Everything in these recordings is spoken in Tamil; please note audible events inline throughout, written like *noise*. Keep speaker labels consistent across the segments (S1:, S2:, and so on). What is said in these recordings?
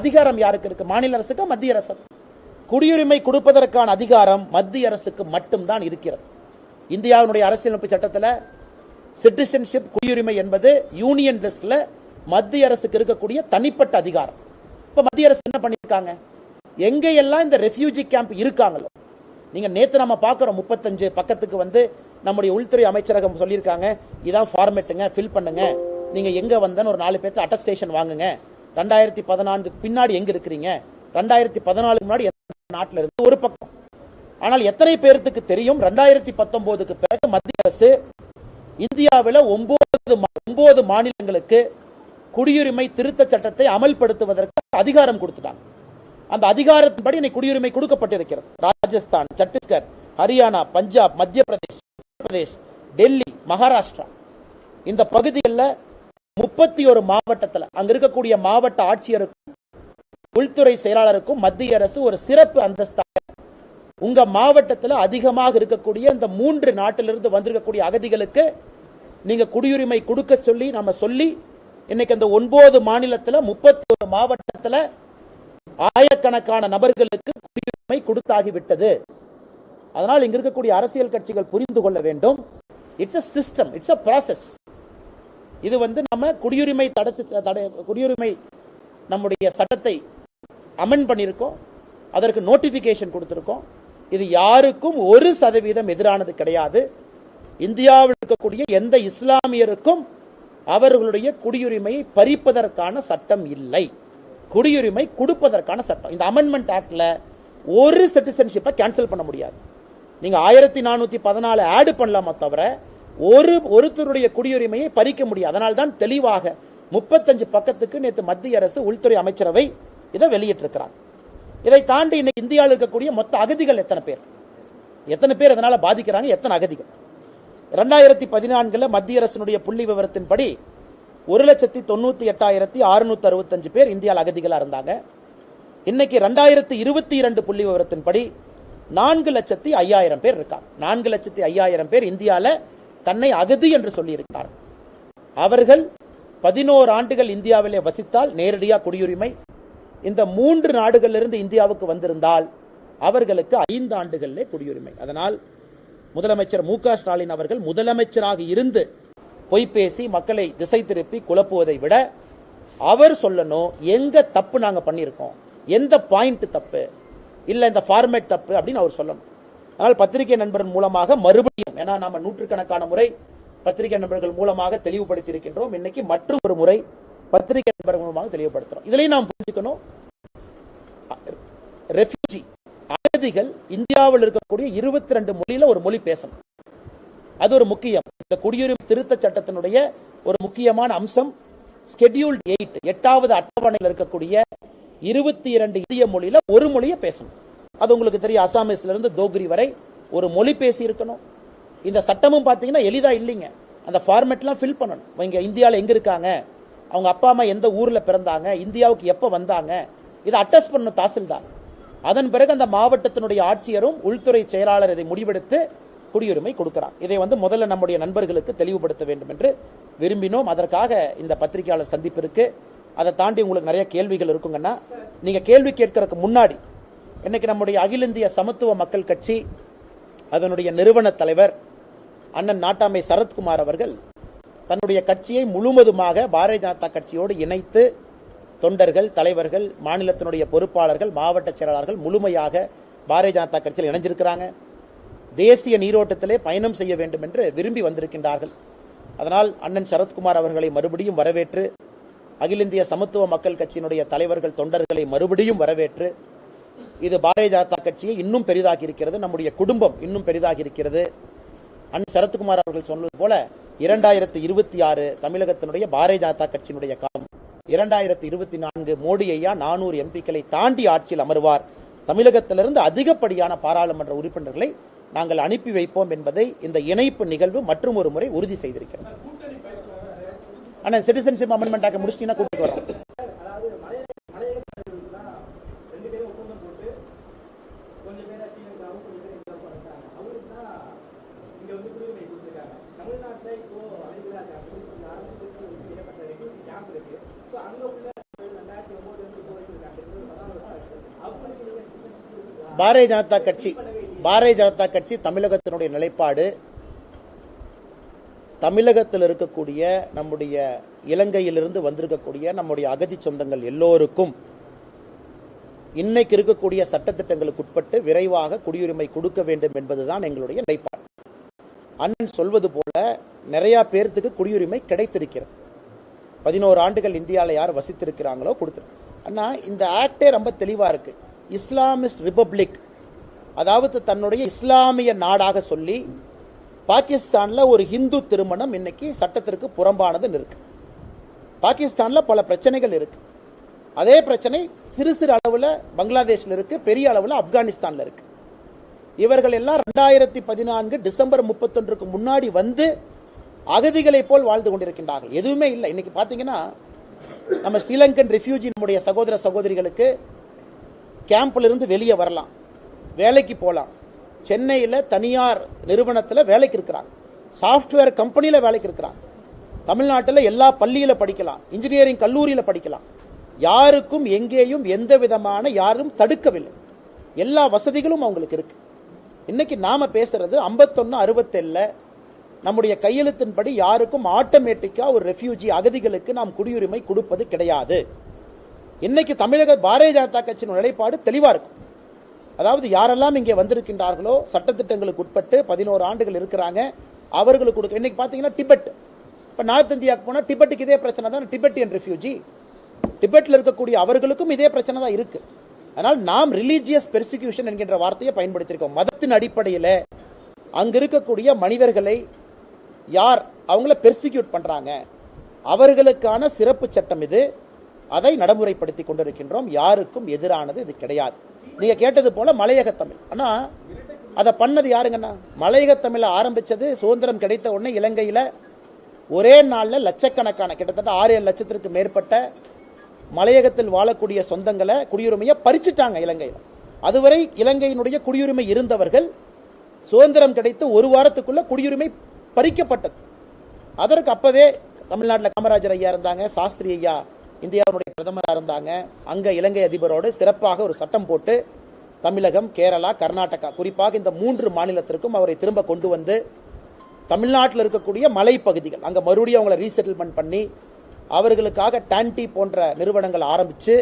S1: அதிகாரம் யாருக்கு இருக்கு? மாநில அரசுக்கு மத்திய அரசு குடியுரிமை கொடுப்பதற்கான அதிகாரம் மத்திய அரசுக்கு மட்டும்தான் இருக்கிறது. இந்தியாவினுடைய அரசியலமைப்பு சட்டத்தில் சிட்டிசன்ஷிப் குடியுரிமை என்பது யூனியன் லிஸ்டில் மத்திய அரசுக்கு இருக்கக்கூடிய தனிப்பட்ட அதிகாரம். இப்போ மத்திய அரசு என்ன பண்ணிருக்காங்க? எங்கேயெல்லாம் இந்த ரெஃப்யூஜி கேம்ப் இருக்காங்களோ நீங்க நேத்து நம்ம பார்க்குறோம் முப்பத்தஞ்சு பக்கத்துக்கு வந்து நம்முடைய உள்துறை அமைச்சரகம் சொல்லியிருக்காங்க இதான் ஃபார்மேட்டுங்க ஃபில் பண்ணுங்க. நீங்க எங்க வந்தேன்னு ஒரு நாலு பேர்த்து அட்டஸ்டேஷன் வாங்குங்க. ரெண்டாயிரத்தி பதினான்குக்கு பின்னாடி எங்க இருக்கிறீங்க? ரெண்டாயிரத்தி பதினாலுக்கு முன்னாடி நாட்டில் இருந்து? ஒரு பக்கம். ஆனால் எத்தனை பேர்த்துக்கு தெரியும்? ரெண்டாயிரத்தி பத்தொன்பதுக்கு பிறகு மத்திய அரசு இந்தியாவில் ஒன்பது மா- ஒன்பது மாநிலங்களுக்கு குடியுரிமை திருத்த சட்டத்தை அமல்படுத்துவதற்கு அதிகாரம் கொடுத்துட்டாங்க. அந்த அதிகாரத்தின்படி இன்னைக்கு குடியுரிமை கொடுக்கப்பட்டிருக்கிறது. ராஜஸ்தான் சத்தீஸ்கர் ஹரியானா பஞ்சாப் மத்திய பிரதேஷ் பிரதேஷ் டெல்லி மகாராஷ்டிரா. இந்த பகுதிகளில் முப்பத்தி ஒரு மாவட்டத்தில் அங்க இருக்கக்கூடிய மாவட்ட ஆட்சியருக்கும் உள்துறை செயலாளருக்கும் மத்திய அரசு ஒரு சிறப்பு அந்தஸ்து. உங்க மாவட்டத்தில் அதிகமாக இருக்கக்கூடிய இந்த மூன்று நாட்டிலிருந்து வந்திருக்கக்கூடிய அகதிகளுக்கு நீங்க குடியுரிமை கொடுக்க சொல்லி நம்ம சொல்லி இன்னைக்கு அந்த ஒன்பது மாநிலத்தில் முப்பத்தி ஒரு மாவட்டத்தில் ஆயிரக்கணக்கான நபர்களுக்கு குடியுரிமை கொடுத்தாகிவிட்டது. அதனால் இங்க இருக்கக்கூடிய அரசியல் கட்சிகள் புரிந்து கொள்ள வேண்டும். It's a system it's a process இது வந்து நம்ம குடியுரிமை தடுத்து தடை குடியுரிமை நம்முடைய சட்டத்தை அமெண்ட் பண்ணியிருக்கோம். அதற்கு நோட்டிஃபிகேஷன் கொடுத்துருக்கோம். இது யாருக்கும் ஒரு சதவீதம் எதிரானது கிடையாது. இந்தியாவில் இருக்கக்கூடிய எந்த இஸ்லாமியருக்கும் அவர்களுடைய குடியுரிமையை பறிப்பதற்கான சட்டம் இல்லை. குடியுரிமை கொடுப்பதற்கான சட்டம். இந்த அமெண்ட்மெண்ட் ஆக்டில் ஒரு சிட்டிசன்ஷிப்பை கேன்சல் பண்ண முடியாது. நீங்கள் ஆயிரத்தி நானூற்றி பதினாலு ஆடு பண்ணலாமா தவிர ஒரு ஒருத்தருடைய குடியுரிமையை பறிக்க முடியும் அதனால் தான் தெளிவாக முப்பத்தஞ்சு பக்கத்துக்கு நேற்று மத்திய அரசு உள்துறை அமைச்சரவை இதை வெளியிட்டிருக்கிறாங்க இதை தாண்டி இன்னைக்கு இந்தியாவில் இருக்கக்கூடிய மொத்த அகதிகள் எத்தனை பேர்? எத்தனை பேர் அதனால் பாதிக்கிறாங்க? எத்தனை அகதிகள்? ரெண்டாயிரத்தி பதினான்கில் மத்திய அரசினுடைய புள்ளி விவரத்தின்படி ஒரு லட்சத்தி தொண்ணூற்றி எட்டாயிரத்தி அறுநூத்தி அறுபத்தஞ்சு பேர் இந்தியாவில் அகதிகளாக இருந்தாங்க. இன்னைக்கு ரெண்டாயிரத்தி இருபத்தி இரண்டு புள்ளி விவரத்தின்படி நான்கு லட்சத்தி ஐயாயிரம் பேர் இருக்காங்க. நான்கு லட்சத்தி ஐயாயிரம் பேர் இந்தியாவில் தன்னை அகதி என்று சொல்லியிருக்கிறார். அவர்கள் பதினோரு ஆண்டுகள் இந்தியாவிலே வசித்தால் நேரடியாக குடியுரிமை. இந்த மூன்று நாடுகளிலிருந்து இந்தியாவுக்கு வந்திருந்தால் அவர்களுக்கு ஐந்து ஆண்டுகளிலே குடியுரிமை. அதனால் முதலமைச்சர் மு ஸ்டாலின் அவர்கள் முதலமைச்சராக இருந்து பொய் பேசி மக்களை திசை திருப்பி குழப்புவதை விட அவர் சொல்லணும் எங்க தப்பு நாங்கள் பண்ணியிருக்கோம் எந்த பாயிண்ட் தப்பு இல்லை இந்த ஃபார்மேட் தப்பு அப்படின்னு அவர் சொல்லணும். ஆனால் பத்திரிகை நண்பர்கள் மூலமாக மறுபடியும் ஏன்னா நாம நூற்றுக்கணக்கான முறை பத்திரிகை நண்பர்கள் மூலமாக தெளிவுபடுத்தி இருக்கின்றோம் இன்னைக்கு மற்றும் ஒரு முறை பத்திரிகை நண்பர்கள் மூலமாக தெளிவுபடுத்துறோம். இதுலயும் நாம் புரிஞ்சுக்கணும் ரெஃப்யூஜி அகதிகள் இந்தியாவில் இருக்கக்கூடிய இருபத்தி ரெண்டு மொழியில ஒரு மொழி பேசணும். அது ஒரு முக்கியம். இந்த குடியுரிமை திருத்த சட்டத்தினுடைய ஒரு முக்கியமான அம்சம் ஸ்கெடியூல்ட் எயிட் எட்டாவது அட்டவணையில் இருக்கக்கூடிய இருபத்தி இரண்டு இந்திய மொழியில ஒரு மொழியை பேசணும். அது உங்களுக்கு தெரியும் அசாமீஸ்லேருந்து தோக்ரி வரை ஒரு மொழி பேசி இருக்கணும் இந்த சட்டமும் பார்த்தீங்கன்னா எளிதாக இல்லைங்க. அந்த ஃபார்மேட்லாம் ஃபில் பண்ணணும். இங்கே இந்தியாவில் எங்கே இருக்காங்க? அவங்க அப்பா அம்மா எந்த ஊரில் பிறந்தாங்க? இந்தியாவுக்கு எப்போ வந்தாங்க? இதை அட்டஸ்ட் பண்ணணும் தாசில்தார். அதன் பிறகு அந்த மாவட்டத்தினுடைய ஆட்சியரும் உள்துறை செயலாளர் இதை முடிவெடுத்து குடியுரிமை கொடுக்கிறார். இதை வந்து முதல்ல நம்முடைய நண்பர்களுக்கு தெளிவுபடுத்த வேண்டும் என்று விரும்பினோம். அதற்காக இந்த பத்திரிகையாளர் சந்திப்பு அதை தாண்டி உங்களுக்கு நிறைய கேள்விகள் இருக்குங்கன்னா நீங்கள் கேள்வி கேட்கறதுக்கு முன்னாடி இன்னைக்கு நம்முடைய அகில இந்திய சமத்துவ மக்கள் கட்சி அதனுடைய நிறுவன தலைவர் அண்ணன் நாட்டாமை சரத்குமார் அவர்கள் தன்னுடைய கட்சியை முழுவதுமாக பாரதிய ஜனதா கட்சியோடு இணைத்து தொண்டர்கள் தலைவர்கள் மாநிலத்தினுடைய பொறுப்பாளர்கள் மாவட்ட செயலாளர்கள் முழுமையாக பாரதிய ஜனதா கட்சியில் இணைஞ்சிருக்கிறாங்க. தேசிய நீரோட்டத்திலே பயணம் செய்ய வேண்டும் என்று விரும்பி வந்திருக்கின்றார்கள். அதனால் அண்ணன் சரத்குமார் அவர்களை மறுபடியும் வரவேற்று அகில இந்திய சமத்துவ மக்கள் கட்சியினுடைய தலைவர்கள் தொண்டர்களை மறுபடியும் வரவேற்று இது பாரதிய ஜனதா கட்சியை இன்னும் பெரிதாகி இருக்கிறது நம்முடைய குடும்பம் இன்னும் பெரிதாகி இருக்கிறது. அண்ணன் சரத்குமார் அவர்கள் சொன்னது போல இரண்டாயிரத்தி இருபத்தி ஆறு தமிழகத்தினுடைய பாரதிய ஜனதா கட்சியினுடைய காலம் இரண்டாயிரத்தி இருபத்தி நான்கு மோடி ஐயா நானூறு எம்பிக்களை தாண்டி ஆட்சியில் அமர்வார். தமிழகத்திலிருந்து அதிகப்படியான பாராளுமன்ற உறுப்பினர்களை நாங்கள் அனுப்பி வைப்போம் என்பதை இந்த இணைப்பு நிகழ்வு மற்றும் ஒரு முறை உறுதி செய்திருக்கிறது. ஆனால் சிட்டிசன்ஷிப் அமெண்ட்மெண்ட் ஆக முடிச்சிட்டீங்கன்னா கூட்டிட்டு வரோம்
S2: கொஞ்சம் பேர் ஸ்ரீலங்காவும் கொஞ்சம் பேர் இந்தியாவும் பிறந்தாங்க அவருக்கு தான் இங்க வந்து குடியுரிமை கொடுத்துருக்காங்க தமிழ்நாட்டுல இப்போ அலைகளா இருக்காங்க கொஞ்சம் ஆரம்பிச்சு வந்து ஏற்பட்ட ரெக்ரூட்டிங் கேம்ப் இருக்கு ஸோ அங்க உள்ள ரெண்டாயிரத்தி ஒன்பதுல இருந்து இப்போ வரைக்கும் இருக்காங்க
S1: பாரதிய ஜனதா கட்சி பாரதிய ஜனதா கட்சி தமிழகத்தினுடைய நிலைப்பாடு தமிழகத்தில் இருக்கக்கூடிய நம்முடைய இலங்கையிலிருந்து வந்திருக்கக்கூடிய நம்முடைய அகதி சொந்தங்கள் எல்லோருக்கும் இன்னைக்கு இருக்கக்கூடிய சட்டத்திட்டங்களுக்கு உட்பட்டு விரைவாக குடியுரிமை கொடுக்க வேண்டும் என்பதுதான் எங்களுடைய நிலைப்பாடு. அண்ணன் சொல்வது போல நிறைய பேர்த்துக்கு குடியுரிமை கிடைத்திருக்கிறது. பதினோரு ஆண்டுகள் இந்தியாவில் யார் வசித்திருக்கிறாங்களோ கொடுத்துருக்கு அண்ணா இந்த ஆக்டே ரொம்ப தெளிவாக இருக்குது இஸ்லாமிஸ்ட் ரிபப்ளிக் அதாவது தன்னுடைய இஸ்லாமிய நாடாக சொல்லி பாகிஸ்தானில் ஒரு ஹிந்து திருமணம் இன்னைக்கு சட்டத்திற்கு புறம்பானதுன்னு இருக்கு பாகிஸ்தானில் பல பிரச்சனைகள் இருக்கு. அதே பிரச்சனை சிறு சிறு அளவில் பங்களாதேஷ்ல இருக்கு பெரிய அளவில் ஆப்கானிஸ்தானில் இருக்கு. இவர்கள் எல்லாம் ரெண்டாயிரத்தி பதினான்கு டிசம்பர் முப்பத்தொன்றுக்கு முன்னாடி வந்து அகதிகளை போல் வாழ்ந்து கொண்டிருக்கின்றார்கள். எதுவுமே இல்லை. இன்னைக்கு பார்த்தீங்கன்னா நம்ம ஸ்ரீலங்கன் ரெஃப்யூஜி நம்முடைய சகோதர சகோதரிகளுக்கு கேம்ப்லேருந்து வெளியே வரலாம். வேலைக்கு போகலாம் சென்னையில் தனியார் நிறுவனத்தில் வேலைக்கு இருக்கிறாங்க. சாஃப்ட்வேர் கம்பெனியில் வேலைக்கு இருக்கிறாங்க. தமிழ்நாட்டில் எல்லா பள்ளியில் படிக்கலாம். இன்ஜினியரிங் கல்லூரியில் படிக்கலாம். யாருக்கும் எங்கேயும் எந்த விதமான யாரும் தடுக்கவில்லை. எல்லா வசதிகளும் அவங்களுக்கு இருக்குது இன்றைக்கி நாம் பேசுகிறது ஐம்பத்தொன்று அறுபத்தெல்ல நம்முடைய கையெழுத்தின்படி யாருக்கும் ஆட்டோமேட்டிக்காக ஒரு ரெஃப்யூஜி அகதிகளுக்கு நாம் குடியுரிமை கொடுப்பது கிடையாது. இன்னைக்கு தமிழக பாரதிய ஜனதா கட்சியின் நிலைப்பாடு தெளிவாக இருக்கும். அதாவது யாரெல்லாம் இங்கே வந்திருக்கின்றார்களோ சட்டத்திட்டங்களுக்கு உட்பட்டு பதினோரு ஆண்டுகள் இருக்கிறாங்க அவர்களுக்கு கொடுக்க இன்னைக்கு பார்த்தீங்கன்னா டிபெட். இப்போ நார்த் இந்தியாவுக்கு போனால் டிபெட்டுக்கு இதே பிரச்சனை தான் டிபெட்டியன் ரெஃப்யூஜி. டிபெட்டில் இருக்கக்கூடிய அவர்களுக்கும் இதே பிரச்சனை தான் இருக்குது அதனால் நாம் ரிலீஜியஸ் பெர்சிக்யூஷன் என்கின்ற வார்த்தையை பயன்படுத்தியிருக்கோம். மதத்தின் அடிப்படையில் அங்கே இருக்கக்கூடிய மனிதர்களை யார் அவங்கள பெர்சிக்யூட் பண்ணுறாங்க அவர்களுக்கான சிறப்பு சட்டம் இது. அதை நடைமுறைப்படுத்தி கொண்டிருக்கின்றோம். யாருக்கும் எதிரானது இது கிடையாது. நீங்கள் கேட்டது போல மலையக தமிழ். ஆனால் அதை பண்ணது யாருங்கண்ணா? மலையக தமிழை ஆரம்பித்தது சுதந்திரம் கிடைத்த உடனே இலங்கையில் ஒரே நாளில் லட்சக்கணக்கான கிட்டத்தட்ட ஆறு ஏழு லட்சத்திற்கு மேற்பட்ட மலையகத்தில் வாழக்கூடிய சொந்தங்களை குடியுரிமையை பறிச்சுட்டாங்க இலங்கையில். அதுவரை இலங்கையினுடைய குடியுரிமை இருந்தவர்கள் சுதந்திரம் கிடைத்து ஒரு வாரத்துக்குள்ளே குடியுரிமை பறிக்கப்பட்டது. அதற்கு அப்பவே தமிழ்நாட்டில் காமராஜர் ஐயா இருந்தாங்க சாஸ்திரி ஐயா இந்தியாவுடைய பிரதமராக இருந்தாங்க. அங்கே இலங்கை அதிபரோடு சிறப்பாக ஒரு சட்டம் போட்டு தமிழகம் கேரளா கர்நாடகா குறிப்பாக இந்த மூன்று மாநிலத்திற்கும் அவரை திரும்ப கொண்டு வந்து தமிழ்நாட்டில் இருக்கக்கூடிய மலைப்பகுதிகள் அங்கே மறுபடியும் அவங்கள ரீசெட்டில்மெண்ட் பண்ணி அவர்களுக்காக டான்டி போன்ற நிறுவனங்கள் ஆரம்பித்து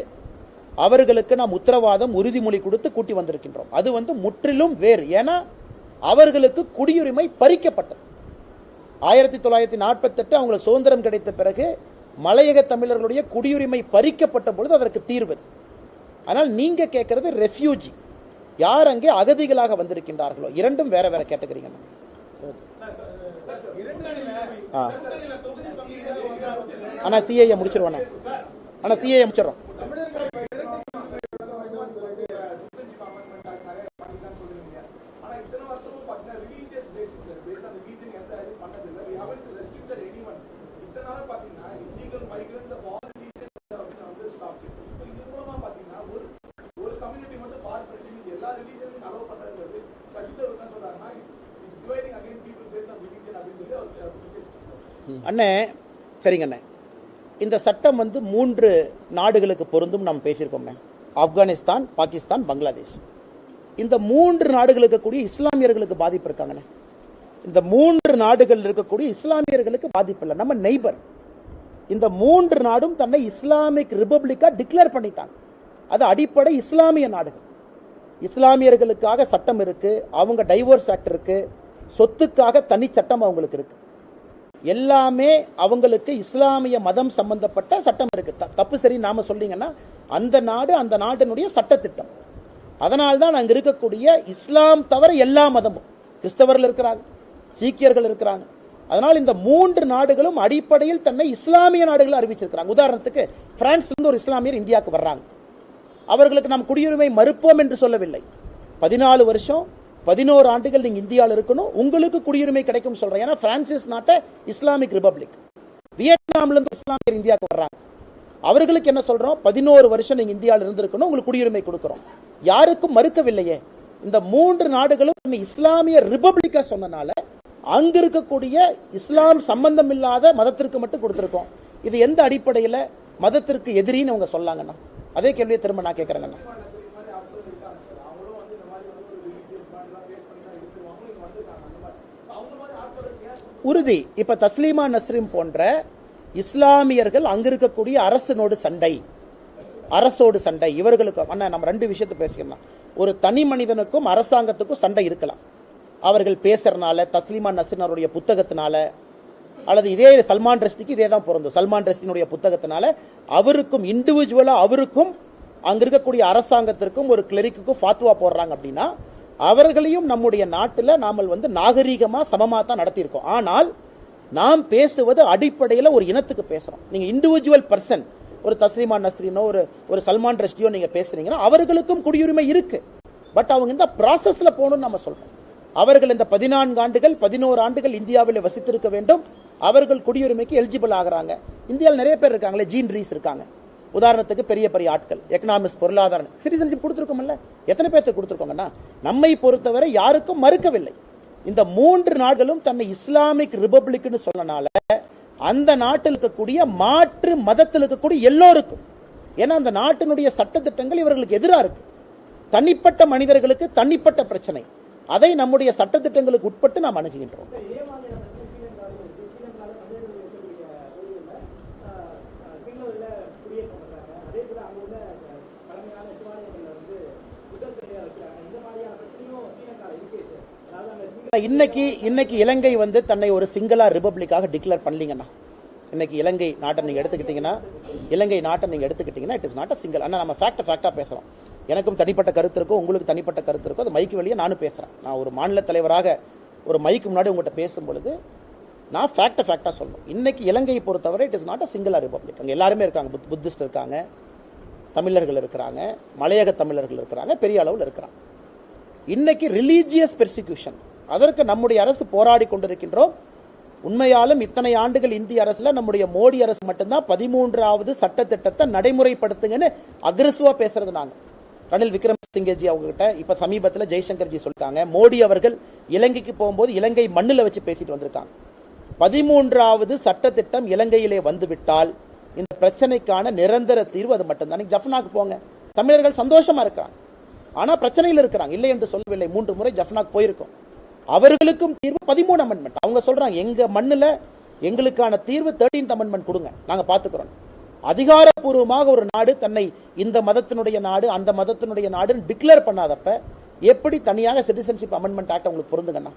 S1: அவர்களுக்கு நாம் உத்தரவாதம் உறுதிமொழி கொடுத்து கூட்டி வந்திருக்கின்றோம். அது வந்து முற்றிலும் வேறு. ஏன்னா அவர்களுக்கு குடியுரிமை பறிக்கப்பட்டது. ஆயிரத்தி தொள்ளாயிரத்தி நாற்பத்தெட்டு அவங்களுக்கு சுதந்திரம் கிடைத்த பிறகு மலையக தமிழர்களுடைய குடியுரிமை பறிக்கப்பட்ட பொழுது அதற்கு தீர்வு. ஆனால் நீங்கள் கேட்கறது ரெஃப்யூஜி யார் அங்கே அகதிகளாக வந்திருக்கின்றார்களோ? இரண்டும் வேற வேற கேட்டகரிங்க ஆ. ஆனா சிஏஏ முடிச்சிருவானே ஆனால் சிஏஏ முடிச்சிடறோம். அண்ணே சரிங்க அண்ணே. இந்த சட்டம் வந்து மூன்று நாடுகளுக்கு பொருந்தும் நாம் பேசியிருக்கோம்ண்ணே ஆப்கானிஸ்தான் பாகிஸ்தான் பங்களாதேஷ். இந்த மூன்று நாடுகளுக்கு கூடிய இஸ்லாமியர்களுக்கு பாதிப்பு இருக்காங்கண்ணே இந்த மூன்று நாடுகள் இருக்கக்கூடிய இஸ்லாமியர்களுக்கு பாதிப்பு இல்லை. நம்ம நெய்பர் இந்த மூன்று நாடும் தன்னை இஸ்லாமிக் ரிபப்ளிக்காக டிக்ளேர் பண்ணிட்டாங்க. அது அடிப்படை இஸ்லாமிய நாடுகள். இஸ்லாமியர்களுக்காக சட்டம் இருக்கு அவங்க டைவோர்ஸ் ஆக்ட் இருக்குது சொத்துக்காக தனி சட்டம் அவங்களுக்கு இருக்கு. எல்லாமே அவங்களுக்கு இஸ்லாமிய மதம் சம்பந்தப்பட்ட சட்டம் இருக்கு. தப்பு சரி நாம சொல்லிங்கன்னா அந்த நாடு அந்த நாட்டினுடைய சட்டத்திட்டம். அதனால்தான் தான் அங்க இருக்கக்கூடிய இஸ்லாம் தவிர எல்லா மதமும் கிறிஸ்தவர்கள் இருக்கிறாங்க சீக்கியர்கள் இருக்கிறாங்க. அதனால் இந்த மூன்று நாடுகளும் அடிப்படையில் தன்னை இஸ்லாமிய நாடுகள் அறிவிச்சிருக்கிறாங்க. உதாரணத்துக்கு பிரான்ஸ்ல இருந்து ஒரு இஸ்லாமியர் இந்தியாவுக்கு வர்றாங்க. அவர்களுக்கு நாம் குடியுரிமை மறுப்போம் என்று சொல்லவில்லை. பதினாலு வருஷம் பதினோரு ஆண்டுகள் நீங்க இந்தியாவில் இருக்கணும். உங்களுக்கு குடியுரிமை கிடைக்கும் சொல்றேன். ஏன்னா பிரான்சிஸ் நாட்டை இஸ்லாமிக் ரிபப்ளிக் வியட்நாம்ல இருந்து இஸ்லாமியர் இந்தியாவுக்கு வர்றாங்க. அவர்களுக்கு என்ன சொல்றோம்? பதினோரு வருஷம் நீங்க இந்தியாவில் இருந்திருக்கணும். உங்களுக்கு குடியுரிமை கொடுக்குறோம். யாருக்கும் மறுக்கவில்லையே. இந்த மூன்று நாடுகளும் இஸ்லாமிய ரிபப்ளிக்கா சொன்னனால அங்க இருக்கக்கூடிய இஸ்லாம் சம்பந்தம் இல்லாத மதத்திற்கு மட்டும் கொடுத்திருக்கோம். இது எந்த அடிப்படையில் மதத்திற்கு எதிரின்னு அவங்க சொல்லாங்கண்ணா. அதே கேள்வியை திரும்ப நான் கேட்கறேங்கண்ணா உறுதி. இப்ப தஸ்லீமா நஸ்ரீம் போன்ற இஸ்லாமியர்கள் அங்க இருக்கக்கூடிய அரசனோடு சண்டை. அரசோடு சண்டை. இவர்களுக்கு அண்ணா நம்ம ரெண்டு விஷயத்தை பேசிக்கலாம். ஒரு தனி மனிதனுக்கும் அரசாங்கத்துக்கும் சண்டை இருக்கலாம். அவர்கள் பேசுறதுனால தஸ்லீமா நஸ்ரீனுடைய புத்தகத்தினால அல்லது இதே சல்மான் ரஷ்டிக்கு இதே தான் பிறந்தோம் சல்மான் ரஷ்டினுடைய புத்தகத்தினால அவருக்கும் இண்டிவிஜுவலாக அவருக்கும் அங்கே இருக்கக்கூடிய அரசாங்கத்திற்கும் ஒரு கிளரிக்குக்கும் ஃபாத்துவா போடுறாங்க அப்படின்னா அவர்களையும் நம்முடைய நாட்டில் நாம வந்து நாகரீகமாக சமமாக தான் நடத்தியிருக்கோம். ஆனால் நாம் பேசுவது அடிப்படையில் ஒரு இனத்துக்கு பேசுகிறோம் நீங்கள் இண்டிவிஜுவல் பர்சன் ஒரு தஸ்லீமா நஸ்ரீனோ ஒரு ஒரு சல்மான் ரஷ்டியோ நீங்கள் பேசுகிறீங்கன்னா அவர்களுக்கும் குடியுரிமை இருக்குது பட் அவங்க இந்த ப்ராசஸில் போகணும்னு நம்ம சொல்கிறோம் அவர்கள் இந்த பதினான்கு ஆண்டுகள் பதினோரு ஆண்டுகள் இந்தியாவில் வசித்திருக்க வேண்டும். அவர்கள் குடியுரிமைக்கு எலிஜிபிள் ஆகிறாங்க. இந்தியாவில் நிறைய பேர் இருக்காங்களே ஜீன் ரீஸ் இருக்காங்க. உதாரணத்துக்கு பெரிய பெரிய ஆட்கள் எக்கனாமிக்ஸ் பொருளாதாரம் சிட்டிசன்ஷிப் கொடுத்துருக்கோம்ல. எத்தனை பேர்த்துக்கு கொடுத்துருக்கோங்கன்னா நம்மை பொறுத்தவரை யாருக்கும் மறுக்கவில்லை. இந்த மூன்று நாடுகளும் தன்னை இஸ்லாமிக் ரிபப்ளிக்னு சொன்னனால அந்த நாட்டில் இருக்கக்கூடிய மாற்று மதத்தில் இருக்கக்கூடிய எல்லோருக்கும் ஏன்னா அந்த நாட்டினுடைய சட்டத்திட்டங்கள் இவர்களுக்கு எதிராக இருக்கு. தனிப்பட்ட மனிதர்களுக்கு தனிப்பட்ட பிரச்சனை. அதை நம்முடைய சட்டத்திட்டங்களுக்கு உட்பட்டு நாம் அணுகுகின்றோம்
S2: இதே மாதிரியான பிரச்சனை ஸ்ரீலங்காவில் இருக்கு ஸ்ரீலங்காவில் தமிழர்கள் இருக்கக்கூடிய ஊரில் சிங்களூரில் குடியேற்றப்படுறாங்க அதே போல அங்கே உள்ள அஹ், பழமையான சிவாலயங்களில் வந்து புத்தர் சிலையை வைக்கிறாங்க இந்த மாதிரியான பிரச்சனையும் ஸ்ரீலங்காவில் இருக்கு சார் அதாவது அந்த சிங்கள
S1: இன்னைக்கு இன்னைக்கு இலங்கை வந்து தன்னை ஒரு சிங்களா ரிபப்ளிக்காக டிக்ளேர் பண்ணலீங்கண்ணா. இன்னைக்கு இலங்கை நாட்டை நீங்க எடுத்துக்கிட்டீங்கன்னா இலங்கை நாட்டை நீங்க எடுத்துக்கிட்டீங்கன்னா it is not a single ஆனால் நம்ம ஃபேக்ட் ஃபேக்டா பேசுறோம். எனக்கும் தனிப்பட்ட கருத்து இருக்கும் உங்களுக்கு தனிப்பட்ட கருத்து இருக்கும். அது மைக்கு வழியே நானும் பேசுறேன். நான் ஒரு மாநில தலைவராக ஒரு மைக்கு முன்னாடி உங்கள்கிட்ட பேசும் பொழுது நான் ஃபேக்டை ஃபேக்டாக சொல்லணும் இன்னைக்கு இலங்கையை பொறுத்தவரை இட் இஸ் நாட் அ சிங்கிளா ரிபப்ளிக் அங்கே எல்லாருமே இருக்காங்க. புத் புத்திஸ்ட் இருக்காங்க தமிழர்கள் இருக்கிறாங்க மலையக தமிழர்கள் இருக்கிறாங்க பெரிய அளவில் இருக்கிறாங்க. இன்னைக்கு ரிலீஜியஸ் பெர்சிக்யூஷன் அதற்கு நம்முடைய அரசு போராடி கொண்டிருக்கின்றோம். உண்மையாலும் இத்தனை ஆண்டுகள் இந்திய அரசில் நம்முடைய மோடி அரசு மட்டும்தான் பதிமூன்றாவது சட்டத்திட்டத்தை நடைமுறைப்படுத்துங்கன்னு அக்ரெசிவாக பேசுறது நாங்கள் ரணில் விக்ரமசிங்கஜி அவங்க கிட்ட இப்போ சமீபத்தில் ஜெய்சங்கர்ஜி சொல்லிட்டாங்க. மோடி அவர்கள் இலங்கைக்கு போகும்போது இலங்கை மண்ணில் வச்சு பேசிட்டு வந்திருக்காங்க. பதிமூன்றாவது சட்டத்திட்டம் இலங்கையிலே வந்துவிட்டால் இந்த பிரச்சனைக்கான நிரந்தர தீர்வு அது மட்டும்தான். ஜஃப்னாக்கு போங்க. தமிழர்கள் சந்தோஷமா இருக்கிறாங்க. ஆனால் பிரச்சனையில் இருக்கிறாங்க. இல்லை என்று சொல்லவில்லை. மூன்று முறை ஜஃப்னாக்கு போயிருக்கோம். அவர்களுக்கும் தீர்வு பதிமூணு அமெண்ட்மெண்ட் அவங்க சொல்றாங்க எங்க மண்ணில் எங்களுக்கான தீர்வு தேர்ட்டீன்த் அமெண்ட்மெண்ட் கொடுங்க. நாங்கள் பார்த்துக்கிறோம் அதிகாரப்பூர்வமாக ஒரு நாடு தன்னை இந்த மதத்தினுடைய நாடு அந்த மதத்தினுடைய நாடுன்னு டிக்ளேர் பண்ணாதப்ப எப்படி தனியாக சிட்டிசன்ஷிப் அமெண்ட்மெண்ட் ஆக்ட் உங்களுக்கு பொருந்துங்கண்ணா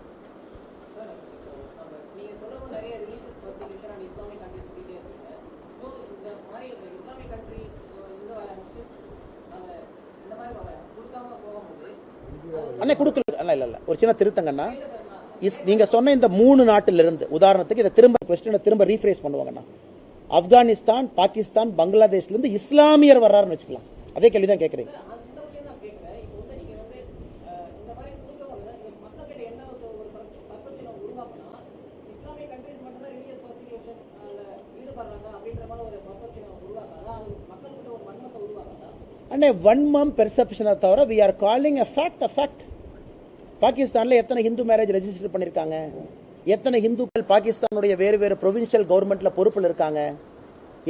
S3: நீங்க
S1: அண்ணே கொடுக்கல. அல்ல இல்ல இல்ல. ஒரு சின்ன திருத்தங்கண்ணா. இஸ் நீங்க சொன்ன இந்த மூணு நாட்டிலிருந்து உதாரணத்துக்கு இதை திரும்ப கொஸ்டினை திரும்ப ரீஃப்ரேஸ் பண்ணுவாங்கண்ணா. ஆப்கானிஸ்தான் பாகிஸ்தான் பங்களாதேஷ்ல இருந்து இஸ்லாமியர் வர்றாருன்னு வச்சுக்கலாம். அதே கேள்வி தான் கேட்குறீங்க அண்ணே வன்மம் பெர்செப்ஷனை தவிர we are calling a fact a fact பாகிஸ்தானில் எத்தனை ஹிந்து மேரேஜ் ரெஜிஸ்டர் பண்ணியிருக்காங்க எத்தனை ஹிந்துக்கள் பாகிஸ்தானுடைய வேறு வேறு ப்ரொவின்ஷியல் கவர்மெண்ட்டில் பொறுப்பில் இருக்காங்க?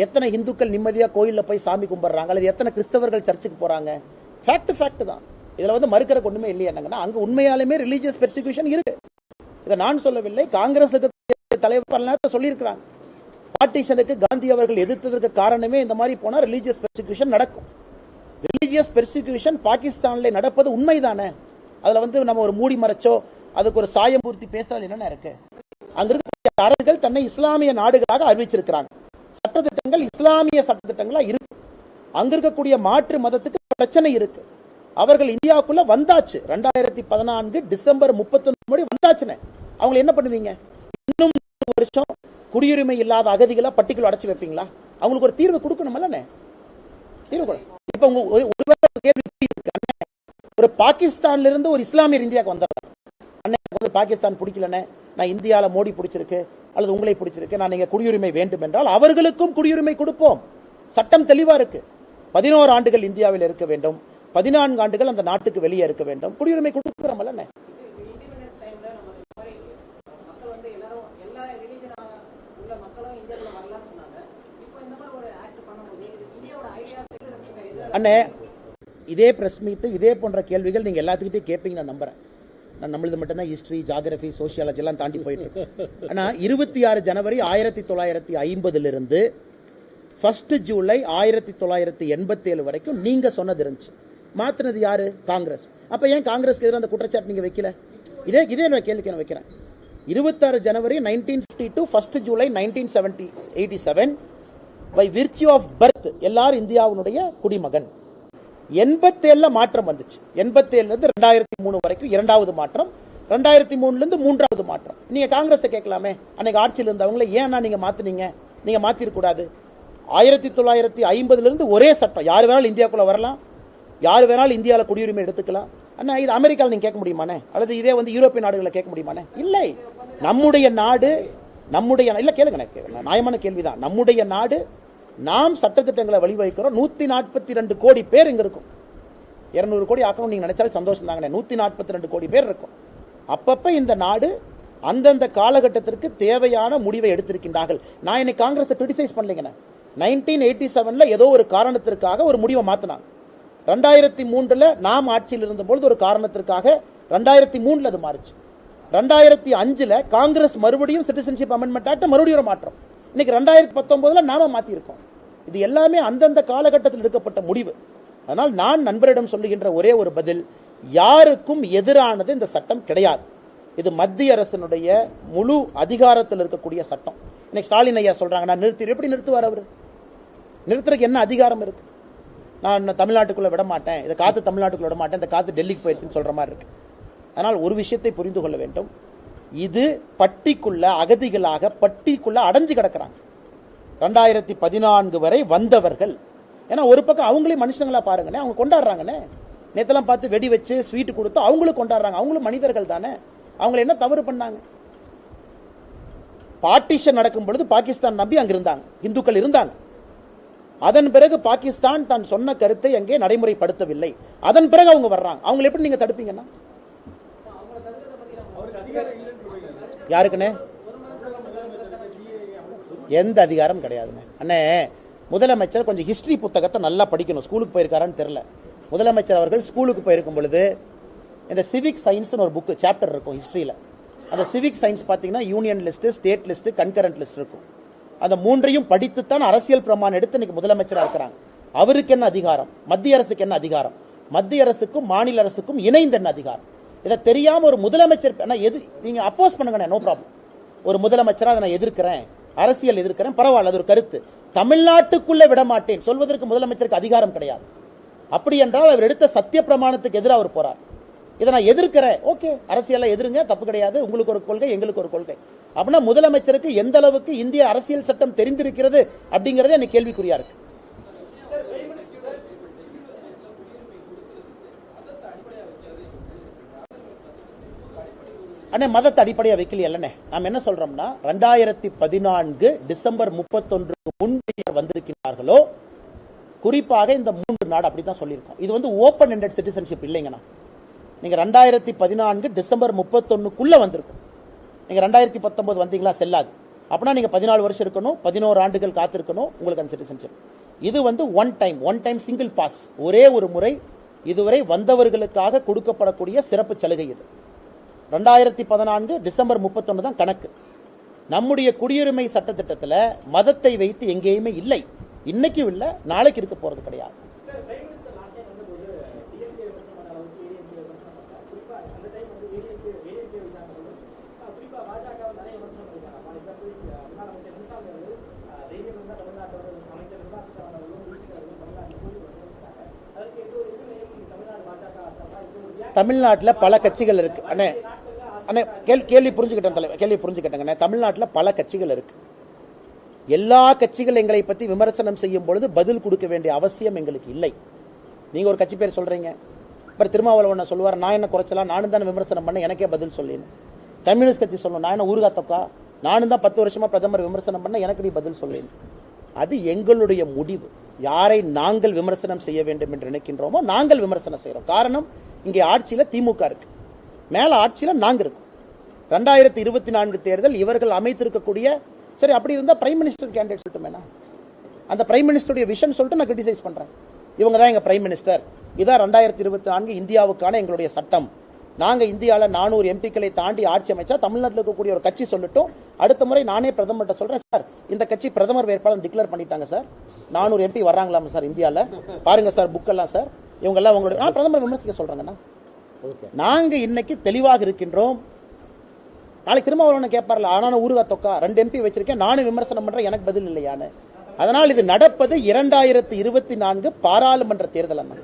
S1: எத்தனை ஹிந்துக்கள் நிம்மதியாக கோயிலில் போய் சாமி கும்பிட்றாங்க? அல்லது எத்தனை கிறிஸ்தவர்கள் சர்ச்சுக்கு போகிறாங்க ஃபேக்ட் ஃபேக்ட் தான். இதில் வந்து மறுக்கிறக்கு ஒன்றுமே இல்லையா. என்னங்கன்னா அங்கே உண்மையாலுமே ரிலீஜியஸ் பெர்சிக்யூஷன் இருக்கு. இதை நான் சொல்லவில்லை. காங்கிரஸ் தலைவர் பல நேரத்தில் சொல்லியிருக்கிறாங்க. பார்ட்டிஷனுக்கு காந்தி அவர்கள் எதிர்த்ததற்கு காரணமே இந்த மாதிரி போனால் ரிலீஜியஸ் பெர்சிக்யூஷன் நடக்கும். ரிலீஜியஸ் பெர்சிக்யூஷன் பாகிஸ்தானில் நடப்பது உண்மைதானே? அதில் வந்து நம்ம ஒரு மூடி மறைச்சோ அதுக்கு ஒரு சாயம் பூர்த்தி பேசுறது என்னென்ன இருக்கு? அங்க இருக்கக்கூடிய அரசுகள் தன்னை இஸ்லாமிய நாடுகளாக அறிவிச்சிருக்கிறாங்க. சட்டத்திட்டங்கள் இஸ்லாமிய சட்டத்திட்டங்களா இருக்கு. அங்க இருக்கக்கூடிய மாற்று மதத்துக்கு பிரச்சனை இருக்கு. அவர்கள் இந்தியாவுக்குள்ள வந்தாச்சு. ரெண்டாயிரத்தி பதினான்கு டிசம்பர் முப்பத்தொன்னு மணி வந்தாச்சுன்னு. அவங்களை என்ன பண்ணுவீங்க? இன்னும் வருஷம் குடியுரிமை இல்லாத அகதிகளை பட்டிக்குள்ள அடைச்சு வைப்பீங்களா? அவங்களுக்கு ஒரு தீர்வு கொடுக்கணுமல்லண்ணே. தீர்வு கொடு. இப்ப உங்க ஒரு- கேள்வி இருக்கு ஒரு பாகிஸ்தான்லேருந்து ஒரு இஸ்லாமியர் இந்தியாவுக்கு வந்தாங்க அண்ணே வந்து பாகிஸ்தான் பிடிக்கலண்ணே. நான் இந்தியாவில் மோடி பிடிச்சிருக்கு அல்லது உங்களை பிடிச்சிருக்கு. நான் நீங்கள் குடியுரிமை வேண்டும் என்றால் அவர்களுக்கும் குடியுரிமை கொடுப்போம். சட்டம் தெளிவாக இருக்கு. பதினோரு ஆண்டுகள் இந்தியாவில் இருக்க வேண்டும். பதினான்கு ஆண்டுகள் அந்த நாட்டுக்கு வெளியே இருக்க வேண்டும். குடியுரிமை
S3: கொடுக்குறோம்
S1: அண்ணே இதே ப்ரெஸ் மீட்டு இதே போன்ற கேள்விகள் நீங்கள் எல்லாத்துக்கிட்டே கேட்பீங்க நான் நம்புறேன். நான் நம்மளது மட்டும்தான் ஹிஸ்ட்ரி ஜாகிரபி சோசியாலஜி எல்லாம் தாண்டி போயிட்டு இருக்கு ஆனால் இருபத்தி ஆறு ஜனவரி ஆயிரத்தி தொள்ளாயிரத்தி ஐம்பதுலேருந்து ஃபஸ்ட்டு ஜூலை ஆயிரத்தி தொள்ளாயிரத்தி எண்பத்தேழு வரைக்கும் நீங்கள் சொன்னது இருந்துச்சு. மாற்றினது யார்? காங்கிரஸ். அப்போ ஏன் காங்கிரஸ்க்கு எதிராக அந்த குற்றச்சாட்டு நீங்கள் வைக்கல? இதே இதே நான் கேள்விக்கு நான் வைக்கிறேன். இருபத்தாறு ஜனவரி nineteen fifty two first July nineteen seventy eighty seven by virtue of birth எல்லாரும் இந்தியாவினுடைய குடிமகன். எண்பத்தேழுல மாற்றம் வந்துச்சு. எண்பத்தேழுல இருந்து ரெண்டாயிரத்தி மூணு வரைக்கும் இரண்டாவது மாற்றம் ரெண்டாயிரத்தி மூணுல இருந்து மூன்றாவது மாற்றம். நீங்க காங்கிரஸை கேட்கலாமே? அன்னைக்கு ஆட்சியில் இருந்தவங்கள ஏன்னா நீங்க மாத்துனீங்க? நீங்க மாத்திருக்கூடாது. ஆயிரத்தி தொள்ளாயிரத்தி ஐம்பதுல இருந்து ஒரே சட்டம். யார் வேணாலும் இந்தியாக்குள்ள வரலாம். யார் வேணாலும் இந்தியாவில் குடியுரிமை எடுத்துக்கலாம். அண்ணா இது அமெரிக்காவில் நீங்கள் கேட்க முடியுமானே அல்லது இதே வந்து யூரோப்பிய நாடுகளில் கேட்க முடியுமானே இல்லை. நம்முடைய நாடு நம்முடைய இல்லை கேளுங்க. நியாயமான கேள்விதான். நம்முடைய நாடு நாம் சட்டத்திட்டங்களை வழிவகுக்கிறோம். நூத்தி நாற்பத்தி ரெண்டு கோடி பேர் இங்க இருக்கும். இருநூறு கோடி ஆக்கணும் நீங்க நினைச்சாலும் சந்தோஷம் தாங்கண்ணே நூத்தி நாற்பத்தி ரெண்டு கோடி பேர் இருக்கும். அப்பப்ப இந்த நாடு அந்தந்த காலகட்டத்திற்கு தேவையான முடிவை எடுத்திருக்கின்றார்கள். நான் இன்னைக்கு காங்கிரஸை கிரிட்டிசைஸ் பண்ணலைங்கண்ணே. நைன்டீன் எயிட்டி செவன்ல ஏதோ ஒரு காரணத்திற்காக ஒரு முடிவை மாத்தினாங்க. ரெண்டாயிரத்தி மூன்றுல நாம் ஆட்சியில் இருந்தபொழுது ஒரு காரணத்திற்காக ரெண்டாயிரத்தி மூணுல அது மாறுச்சு. ரெண்டாயிரத்தி அஞ்சுல காங்கிரஸ் மறுபடியும் சிட்டிசன்ஷிப் அமெண்ட்மெண்ட் ஆக்ட் மறுபடியும் ஒரு மாற்றம். இன்னைக்கு ரெண்டாயிரத்தி பத்தொன்பதுல நாம மாத்திருக்கோம் இது எல்லாமே அந்தந்த காலகட்டத்தில் எடுக்கப்பட்ட முடிவு. அதனால் நான் நண்பரிடம் சொல்லுகின்ற ஒரே ஒரு பதில் யாருக்கும் எதிரானது இந்த சட்டம் கிடையாது. இது மத்திய அரசினுடைய முழு அதிகாரத்தில் இருக்கக்கூடிய சட்டம். இன்னைக்கு ஸ்டாலின் ஐயா சொல்றாங்க நான் நிறுத்தி எப்படி நிறுத்துவார் அவர்? நிறுத்துறதுக்கு என்ன அதிகாரம் இருக்கு? நான் தமிழ்நாட்டுக்குள்ள விட மாட்டேன். இதை காத்து தமிழ்நாட்டுக்குள்ள விட மாட்டேன். இந்த காத்து டெல்லிக்கு போயிடுச்சுன்னு சொல்ற மாதிரி இருக்கு. அதனால் ஒரு விஷயத்தை புரிந்து கொள்ள வேண்டும். இது பட்டிக்குள்ள அகதிகளாக பட்டிக்குள்ள அடைஞ்சு கிடக்கிறாங்க. ரெண்டாயிரத்தி பதினான்கு வரை வந்தவர்கள். ஏன்னா ஒரு பக்கம் அவங்களே மனுஷங்களா பாருங்கண்ணே அவங்க கொண்டாடுறாங்கண்ணே. நேத்தெல்லாம் பார்த்து வெடி வச்சு ஸ்வீட் கொடுத்து அவங்களும் கொண்டாடுறாங்க. அவங்களும் மனிதர்கள் தானே. அவங்கள என்ன தவறு பண்ணாங்க? பார்ட்டிஷன் நடக்கும் பொழுது பாகிஸ்தான் நம்பி அங்க இருந்தாங்க. இந்துக்கள் இருந்தாங்க. அதன் பிறகு பாகிஸ்தான் தான் சொன்ன கருத்தை அங்கே நடைமுறைப்படுத்தவில்லை. அதன் பிறகு அவங்க வர்றாங்க. அவங்களை எப்படி நீங்க தடுப்பீங்கன்னா? யாருக்குண்ணே? எந்த அதிகாரம் கிடையாதுண்ணே. அண்ணே முதலமைச்சர் கொஞ்சம் ஹிஸ்ட்ரி புத்தகத்தை நல்லா படிக்கணும். ஸ்கூலுக்கு போயிருக்காரான்னு தெரில முதலமைச்சர் அவர்கள் ஸ்கூலுக்கு போயிருக்கும் பொழுது இந்த சிவிக் சயின்ஸ்னு ஒரு புக்கு சாப்டர் இருக்கும் ஹிஸ்ட்ரியில் அந்த சிவிக் சயின்ஸ் பார்த்தீங்கன்னா union list state list concurrent list இருக்கும். அந்த மூன்றையும் படித்துத்தான் அரசியல் பிரமாணம் எடுத்து இன்னைக்கு முதலமைச்சராக இருக்கிறாங்க. அவருக்கு என்ன அதிகாரம்? மத்திய அரசுக்கு என்ன அதிகாரம்? மத்திய அரசுக்கும் மாநில அரசுக்கும் இணைந்த என்ன அதிகாரம்? இதை தெரியாம ஒரு முதலமைச்சர் நான் எது நீங்க அப்போஸ் பண்ணுங்க நோ ப்ராப்ளம் ஒரு முதலமைச்சரா அதை நான் எதிர்க்கிறேன். அரசியல் எதிர்க்கிறேன். பரவாயில்ல அது ஒரு கருத்து. தமிழ்நாட்டுக்குள்ளே விட மாட்டேன். சொல்வதற்கு முதலமைச்சருக்கு அதிகாரம் கிடையாது. அப்படி என்றால் அவர் எடுத்த சத்திய பிரமாணத்துக்கு எதிராக அவர் போறார். இதை நான் எதிர்க்கிறேன். ஓகே அரசியலை எதிருங்க தப்பு கிடையாது. உங்களுக்கு ஒரு கொள்கை எங்களுக்கு ஒரு கொள்கை. அப்படின்னா முதலமைச்சருக்கு எந்த அளவுக்கு இந்திய அரசியல் சட்டம் தெரிந்திருக்கிறது அப்படிங்கிறதே எனக்கு கேள்விக்குறியா இருக்கு. அண்ணே மதத்தை அடிப்படையாக வைக்கலையல்லண்ணே நாம் என்ன சொல்றோம்னா ரெண்டாயிரத்தி பதினான்கு டிசம்பர் முப்பத்தொன்றுக்கு முன்பு வந்திருக்கிறார்களோ குறிப்பாக இந்த மூன்று நாடு அப்படி தான் சொல்லியிருக்கோம். இது வந்து ஓப்பன் எண்டட் சிட்டிசன்ஷிப் இல்லைங்கண்ணா. நீங்கள் ரெண்டாயிரத்தி பதினான்கு டிசம்பர் முப்பத்தொன்னுக்குள்ளே வந்திருக்கும். நீங்கள் ரெண்டாயிரத்தி பத்தொம்போது வந்தீங்களா செல்லாது. அப்படின்னா நீங்கள் பதினாலு வருஷம் இருக்கணும் பதினோரு ஆண்டுகள் காத்திருக்கணும் உங்களுக்கு அந்த சிட்டிசன்ஷிப் இது வந்து one time one time single pass ஒரே ஒரு முறை இதுவரை வந்தவர்களுக்காக கொடுக்கப்படக்கூடிய சிறப்பு சலுகை இது. ரெண்டாயிரத்தி பதினான்கு டிசம்பர் முப்பத்தொன்று தான் கணக்கு. நம்முடைய குடியுரிமை சட்டத்திட்டத்தில் மதத்தை வைத்து எங்கேயுமே இல்லை. இன்னைக்கும் இல்லை நாளைக்கு இருக்க போறது கிடையாது.
S2: தமிழ்நாட்டில்
S1: பல கட்சிகள் இருக்கு. அண்ணே ஆனால் கேள்வி கேள்வி புரிஞ்சுக்கிட்டேன் தலைவர் கேள்வி புரிஞ்சுக்கிட்டேங்கண்ணே தமிழ்நாட்டில் பல கட்சிகள் இருக்கு. எல்லா கட்சிகள் எங்களை பற்றி விமர்சனம் செய்யும் பொழுது பதில் கொடுக்க வேண்டிய அவசியம் எங்களுக்கு இல்லை. நீங்கள் ஒரு கட்சி பேர் சொல்கிறீங்க அப்புறம் திருமாவளவன் சொல்லுவார் நான் என்ன குறைச்சலாம் நானும் தானே விமர்சனம் பண்ண எனக்கே பதில் சொல்லினேன். கம்யூனிஸ்ட் கட்சி சொல்லணும் நான் என்ன ஊருகா தொக்கா நானும் தான் பத்து வருஷமாக பிரதமர் விமர்சனம் பண்ண எனக்கு நீ பதில் சொல்லினேன். அது எங்களுடைய முடிவு. யாரை நாங்கள் விமர்சனம் செய்ய வேண்டும் என்று நினைக்கின்றோமோ நாங்கள் விமர்சனம் செய்கிறோம் காரணம் இங்கே ஆட்சியில் திமுக இருக்குது மேலே ஆட்சியில் நாங்கள் இருக்கோம். ரெண்டாயிரத்தி இருபத்தி நான்கு தேர்தல் இவர்கள் அமைத்திருக்கக்கூடிய சரி அப்படி இருந்தால் பிரைம் மினிஸ்டர் கேண்டிடேட் சொல்லட்டுமேனா அந்த பிரைம் மினிஸ்டருடைய விஷன் சொல்லிட்டு நான் கிரிட்டிசைஸ் பண்ணுறேன் இவங்க தான் எங்கள் பிரைம் மினிஸ்டர் இதான் ரெண்டாயிரத்தி இருபத்தி நான்கு இந்தியாவுக்கான எங்களுடைய சட்டம். நாங்கள் இந்தியாவில் நானூறு எம்பிக்களை தாண்டி ஆட்சி அமைச்சா தமிழ்நாட்டில் இருக்கக்கூடிய ஒரு கட்சி சொல்லட்டும் அடுத்த முறை நானே பிரதமர்கிட்ட சொல்கிறேன் சார் இந்த கட்சி பிரதமர் வேட்பாளர் டிக்ளேர் பண்ணிட்டாங்க சார். நானூறு எம்பி வர்றாங்களாமா சார் இந்தியாவில் பாருங்கள் சார் புக்கெல்லாம் சார். இவங்கெல்லாம் உங்களுடைய நான் பிரதமர் விமர்சிக்க சொல்கிறேங்கண்ணா நாங்கள் இன்னைக்கு தெளிவாக இருக்கின்றோம். நாளைக்கு திருமாவளவன் கேட்பார்ல ஆனால் ஊருகா தொக்கா? ரெண்டு எம்பி வச்சிருக்கேன் நானும் விமர்சனம் பண்ணுறேன் எனக்கு பதில் இல்லையான்னு அதனால் இது நடப்பது இரண்டாயிரத்தி இருபத்தி நான்கு பாராளுமன்ற தேர்தல் அண்ணா.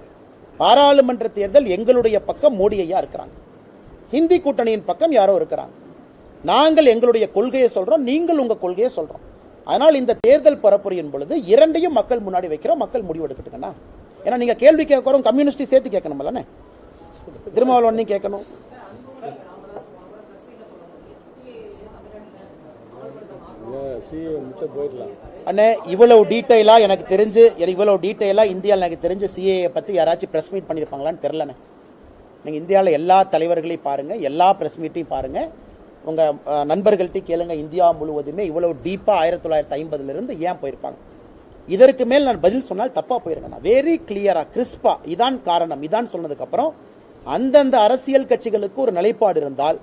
S1: பாராளுமன்ற தேர்தல் எங்களுடைய பக்கம் மோடி ஐயா இருக்கிறாங்க. ஹிந்தி கூட்டணியின் பக்கம் யாரோ இருக்கிறாங்க. நாங்கள் எங்களுடைய கொள்கையை சொல்கிறோம் நீங்கள் உங்கள் கொள்கையை சொல்கிறோம் அதனால் இந்த தேர்தல் பரப்புரையின் பொழுது இரண்டையும் மக்கள் முன்னாடி வைக்கிறோம் மக்கள் முடிவெடுக்கட்டுங்கண்ணா. ஏன்னா நீங்கள் கேள்வி கேட்குறோம் கம்யூனிஸ்டி சேர்த்து கேட்கணும்
S4: இல்லைண்ணே முடிச்சா போயிடலாம்.
S1: அண்ணே இவ்வளவு டீட்டெயிலா எனக்கு தெரிஞ்சு இவ்வளவு டீட்டெயிலா இந்தியாவில் எனக்கு தெரிஞ்சு சிஏஏ பத்தி யாராச்சும் பிரஸ் மீட் பண்ணியிருப்பாங்களான்னு தெரிலண்ணே நீங்க இந்தியாவில் எல்லா தலைவர்களையும் பாருங்க எல்லா பிரஸ் மீட்டையும் பாருங்க. உங்க அஹ், நண்பர்கள்ட்டையும் கேளுங்க இந்தியா முழுவதுமே இவ்வளவு டீப்பா ஆயிரத்தி தொள்ளாயிரத்தி ஐம்பதுல இருந்து ஏன் போயிருப்பாங்க? இதற்கு மேல் நான் பதில் சொன்னால் தப்பா போயிருங்க வெரி கிளியரா கிறிஸ்பா இதான் காரணம் இதான் சொன்னதுக்கு அப்புறம் அந்தந்த அரசியல் கட்சிகளுக்கு ஒரு நிலைப்பாடு இருந்தால்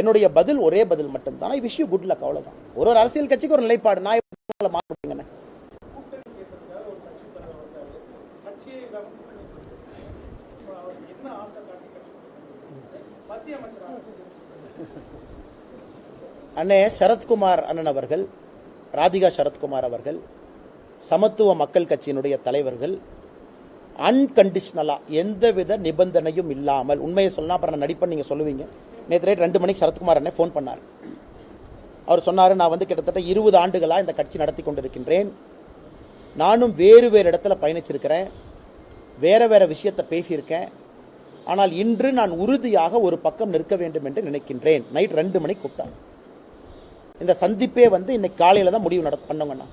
S1: என்னுடைய பதில் ஒரே பதில் மட்டும்தான்? I wish you good luck அவ்வளோதான் ஒரு ஒரு அரசியல் கட்சிக்கு ஒரு நிலைப்பாடு. நான் எப்படி மாற்ற அண்ணே சரத்குமார் அண்ணன் அவர்கள் ராதிகா சரத்குமார் அவர்கள் சமத்துவ மக்கள் கட்சியினுடைய தலைவர்கள் அன்கண்டிஷ்னலாக எந்தவித நிபந்தனையும் இல்லாமல் உண்மையை சொல்லலாம் அப்புறம் நான் நடிப்பேன் நீங்கள் சொல்லுவீங்க. நேற்று நைட் ரெண்டு மணிக்கு சரத்குமார் அண்ணே ஃபோன் பண்ணார். அவர் சொன்னார் நான் வந்து கிட்டத்தட்ட இருபது ஆண்டுகளாக இந்த கட்சி நடத்தி கொண்டிருக்கின்றேன். நானும் வேறு வேறு இடத்துல பயணிச்சிருக்கிறேன். வேறு வேறு விஷயத்தை பேசியிருக்கேன். ஆனால் இன்று நான் உறுதியாக ஒரு பக்கம் நிற்க வேண்டும் என்று நினைக்கின்றேன். நைட் ரெண்டு மணிக்கு கூப்பிட்டாங்க இந்த சந்திப்பே வந்து இன்னைக்கு காலையில் தான் முடிவு நட பண்ணுங்கண்ணா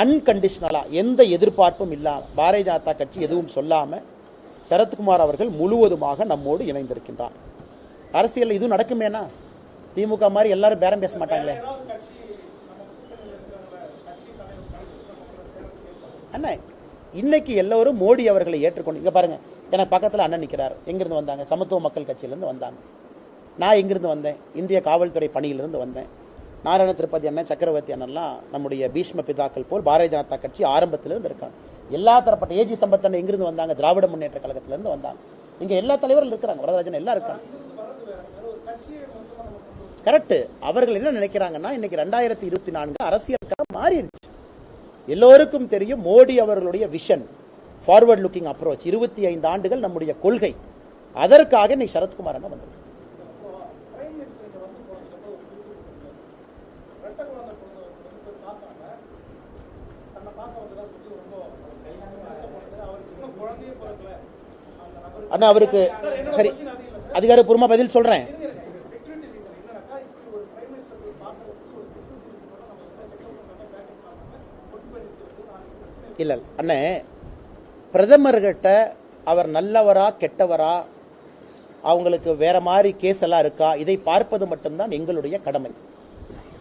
S1: அன்கண்டிஷனலா எந்த எதிர்பார்ப்பும் இல்லாமல் பாரதிய ஜனதா கட்சி எதுவும் சொல்லாமல் சரத்குமார் அவர்கள் முழுவதுமாக நம்மோடு இணைந்திருக்கின்றார். அரசியல் இதுவும் நடக்குமேனா? திமுக மாதிரி எல்லாரும் பேரம் பேச மாட்டாங்களே? அண்ணா இன்னைக்கு எல்லோரும் மோடி அவர்களை ஏற்றுக்கொண்டு இங்கே பாருங்க எனக்கு பக்கத்தில் அண்ணன் நிற்கிறார் எங்கேருந்து வந்தாங்க? சமத்துவ மக்கள் கட்சியிலேருந்து வந்தாங்க. நான் எங்கேருந்து வந்தேன்? இந்திய காவல்துறை பணியிலிருந்து வந்தேன். நாராயண திருப்பதி அண்ணன் சக்கரவர்த்தி அண்ணன்லாம் நம்முடைய பீஷ்ம பிதாக்கள் போல் பாரதிய ஜனதா கட்சி ஆரம்பத்திலிருந்து இருக்காங்க. எல்லா தரப்பட்ட ஏஜி சம்பத்தன் அண்ணன் எங்கிருந்து வந்தாங்க? திராவிட முன்னேற்ற கழகத்திலிருந்து வந்தாங்க. இங்க எல்லா தலைவர்கள் இருக்கிறாங்க. வரதராஜன் எல்லாம் இருக்காங்க. கரெக்ட் அவர்கள் என்ன நினைக்கிறாங்கன்னா இன்னைக்கு ரெண்டாயிரத்தி இருபத்தி நான்கு அரசியலுக்காக மாறிடுச்சு. எல்லோருக்கும் தெரியும் மோடி அவர்களுடைய விஷன் ஃபார்வர்ட் லுக்கிங் அப்ரோச் இருபத்தி ஐந்து ஆண்டுகள் நம்முடைய கொள்கை. அதற்காக இன்னைக்கு சரத்குமார் அண்ணன் வந்திருக்கு
S2: பிரைம் மினிஸ்டர் இங்க வந்து போனதுக்கு ஒரு ட்விட் ரெட்ட குழந்தை பொண்ணு ரெண்டு பேர் பார்த்தாங்க தன்னை பார்க்க வந்ததா சொல்லி ரொம்ப வருத்தப்படுது. அவருக்கு இன்னும் குழந்தையே பிறக்கல அந்த நபருக்கு
S1: அண்ணா அவருக்கு
S2: சார், என்னோட
S1: சரி
S2: question அது இல்ல சார்.
S1: அதிகாரப்பூர்வமா பதில் சொல்றேன்
S2: இருங்க, இருங்க. இது security reason. என்னன்னாக்கா, இப்படி ஒரு prime minister போய் பார்க்கறதுக்கு ஒரு security reason கூட நம்ம எந்த check-up பண்ணாம, back-up அண்ணா அவருக்கு சரி நிறுத்துறது பதில் பிரச்சனை
S1: இல்ல இல்ல. அண்ணே பிரதமர்கிட்ட அவர் நல்லவரா கெட்டவரா அவங்களுக்கு வேற மாதிரி கேஸ் எல்லாம் இருக்கா இதை பார்ப்பது மட்டும்தான் எங்களுடைய கடமை.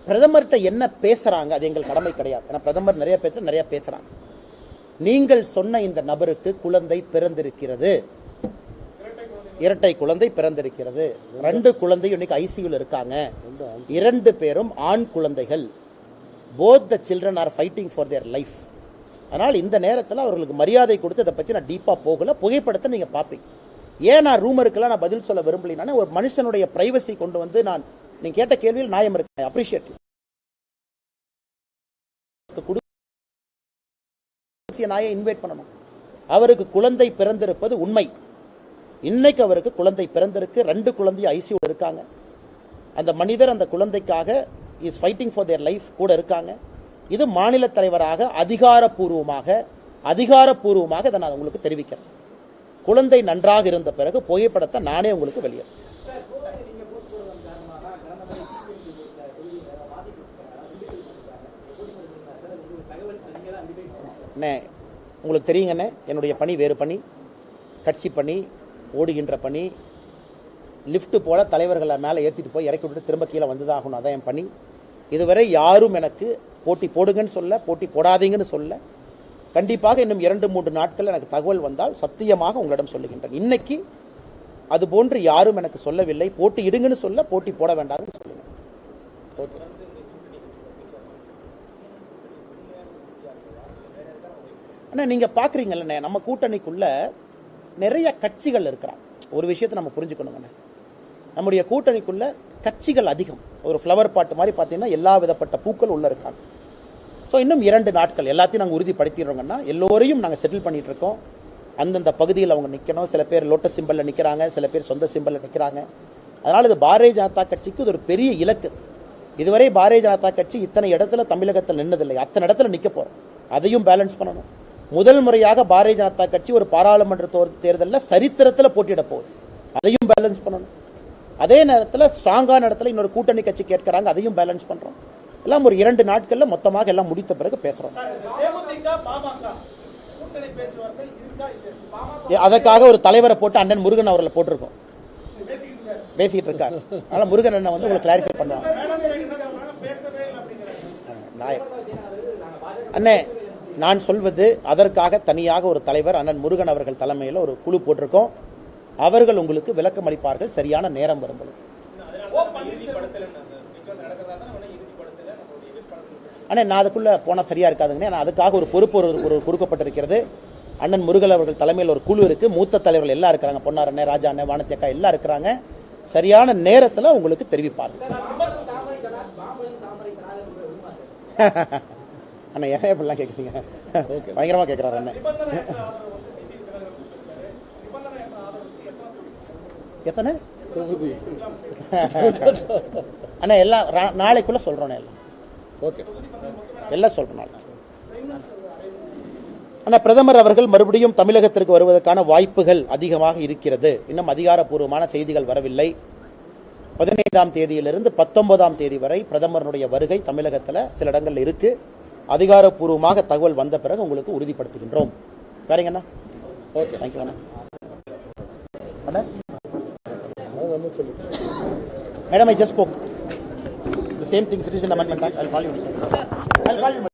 S1: பிரதமர்கிட்ட என்ன பேசுறாங்க அது எங்கள் கடமை கிடையாது. ஏன்னா பிரதமர் நிறைய பேச நிறைய பேசுறாங்க. நீங்கள் சொன்ன இந்த நபருக்கு குழந்தை பிறந்திருக்கிறது. இரட்டை குழந்தை பிறந்திருக்கிறது. ரெண்டு குழந்தையும் இன்னைக்கு ஐசியூல இருக்காங்க. இரண்டு பேரும் ஆண் குழந்தைகள். Both the children are fighting for their life அதனால் இந்த நேரத்தில் அவர்களுக்கு மரியாதை கொடுத்து இதை பற்றி நான் டீப்பாக போகல. புகைப்படத்தை நீங்கள் பார்ப்பீங்க. ஏன் நான் ரூமருக்கெல்லாம் நான் பதில் சொல்ல விரும்பலைன்னா ஒரு மனுஷனுடைய பிரைவசி கொண்டு வந்து நான் நீங்க கேட்ட கேள்வியில் நியாயம் இருக்கு அப்ரிஷியேட் நாயை இன்வைட் பண்ணணும். அவருக்கு குழந்தை பிறந்திருப்பது உண்மை. இன்னைக்கு அவருக்கு குழந்தை பிறந்திருக்கு. ரெண்டு குழந்தை ஐசியூவில் இருக்காங்க. அந்த மனிதர் அந்த குழந்தைக்காக is fighting for their life கூட இருக்காங்க. இது மாநில தலைவராக அதிகாரப்பூர்வமாக அதிகாரப்பூர்வமாக இதை நான் உங்களுக்கு தெரிவிக்கிறேன். குழந்தை நன்றாக இருந்த பிறகு புகைப்படத்தை நானே உங்களுக்கு வெளியே அண்ணே உங்களுக்கு தெரியுங்கண்ணே என்னுடைய பணி வேறு பணி கட்சி பணி ஓடுகின்ற பணி லிஃப்ட் போல தலைவர்களை மேலே ஏற்றிட்டு போய் இறக்கி விட்டு திரும்ப கீழே வந்துதான் அதான் என் பணி. இதுவரை யாரும் எனக்கு போட்டி போடுங்கன்னு சொல்ல போட்டி போடாதீங்கன்னு சொல்ல கண்டிப்பாக இன்னும் இரண்டு மூன்று நாட்கள் எனக்கு தகவல் வந்தால் சத்தியமாக உங்களிடம் சொல்லுகின்றேன். இன்னைக்கு அது போன்று யாரும் எனக்கு சொல்லவில்லை. போட்டி இடுங்கன்னு சொல்ல போட்டி போட வேண்டாம்னு சொல்லுங்க
S4: ஓகே.
S1: ஆனா நீங்கள் பாக்குறீங்கல்ல நம்ம கூட்டணிக்குள்ளே நிறைய கட்சிகள் இருக்கிறாங்க. ஒரு விஷயத்தை நம்ம புரிஞ்சுக்கணுங்கண்ணே. நம்முடைய கூட்டணிக்குள்ள கட்சிகள் அதிகம். ஒரு ஃப்ளவர் பாட்டு மாதிரி பார்த்தீங்கன்னா எல்லா விதப்பட்ட பூக்கள் உள்ளே இருக்காங்க. ஸோ இன்னும் இரண்டு நாட்கள் எல்லாத்தையும் நாங்கள் உறுதிப்படுத்திடுறோங்கன்னா எல்லோரையும் நாங்கள் செட்டில் பண்ணிகிட்டு இருக்கோம் அந்தந்த பகுதியில் அவங்க நிற்கணும் சில பேர் லோட்டஸ் சிம்பலில் நிற்கிறாங்க சில பேர் சொந்த சிம்பிளில் நிற்கிறாங்க அதனால் இது பாரதிய ஜனதா கட்சிக்கு இது ஒரு பெரிய இலக்கு. இதுவரை பாரதிய ஜனதா கட்சி இத்தனை இடத்துல தமிழகத்தில் நின்னதில்லை. அத்தனை இடத்துல நிற்க போகிறோம் அதையும் பேலன்ஸ் பண்ணணும். முதல் முறையாக பாரதிய ஜனதா கட்சி ஒரு பாராளுமன்ற தோர்- தேர்தலில் சரித்திரத்தில் போட்டியிட போகுது. அதையும் பேலன்ஸ் பண்ணணும். அதே நேரத்தில் ஸ்ட்ராங்கான இடத்துல இன்னொரு கூட்டணி கட்சி கேட்கறாங்க அதையும் பேலன்ஸ் பண்றோம். எல்லாம் ஒரு இரண்டு நாட்கள்ல மொத்தமாக எல்லாம் முடித்த பிறகு ஏ, அதற்காக ஒரு தலைவரை போட்டு அண்ணன் முருகன் அவர்களை போட்டிருக்கோம்.
S2: பேசிக்கிட்டு இருக்காரு.
S1: பேசிட்டு இருக்காரு அதனால முருகன் அண்ணன் வந்து உங்களுக்கு கிளாரிஃபை பண்ணுவாங்க அண்ணே நான் சொல்வது அதற்காக தனியாக ஒரு தலைவர் அண்ணன் முருகன் அவர்கள் தலைமையில் ஒரு குழு போட்டிருக்கோம். அவர்கள் உங்களுக்கு விளக்கம் அளிப்பார்கள். சரியான நேரம் வரும்போது அண்ணே நான் அதுக்குள்ள போனா சரியா இருக்காதுங்கண்ணே. நான் அதுக்காக ஒரு பொறுப்பு ஒரு ஒரு கொடுக்கப்பட்டிருக்கிறது. அண்ணன் முருகல் அவர்கள் தலைமையில் ஒரு குழு இருக்கு. மூத்த தலைவர்கள் எல்லாம் இருக்கிறாங்க. பொன்னார் அண்ணே ராஜா அண்ணே வானத்தி அக்கா எல்லாம் இருக்கிறாங்க. சரியான நேரத்துல உங்களுக்கு தெரிவிப்பார்கள். *laughs* அண்ணா ஏன் இப்படிலாம் கேட்குறீங்க பயங்கரமா கேட்குறாரு அண்ணன் எத்தனை? அண்ணா எல்லாம் நாளைக்குள்ள சொல்றோண்ணே எல்லாம்.
S4: ஓகே.
S1: எல்லாம் சொல்றோம் நாளைக்கு. ஆனா பிரதமர் அவர்கள் மறுபடியும் தமிழகத்திற்கு வருவதற்கான வாய்ப்புகள் அதிகமாக இருக்கிறது. இன்னும் அதிகாரப்பூர்வமான செய்திகள் வரவில்லை. பதினைந்தாம் தேதியிலிருந்து பத்தொன்பதாம் தேதி வரை பிரதமருடைய வருகை தமிழகத்தில் சில இடங்கள்ல இருக்கு. அதிகாரப்பூர்வமாக தகவல் வந்த பிறகு உங்களுக்கு உறுதிப்படுத்துகின்றோம். வேறங்கண்ணா?
S4: ஓகே
S1: தேங்க்யூ அண்ணா. அண்ணா?
S4: நம்ம சொல்லிட்டு
S1: Madam, I just spoke. The same thing, citizen amendment act.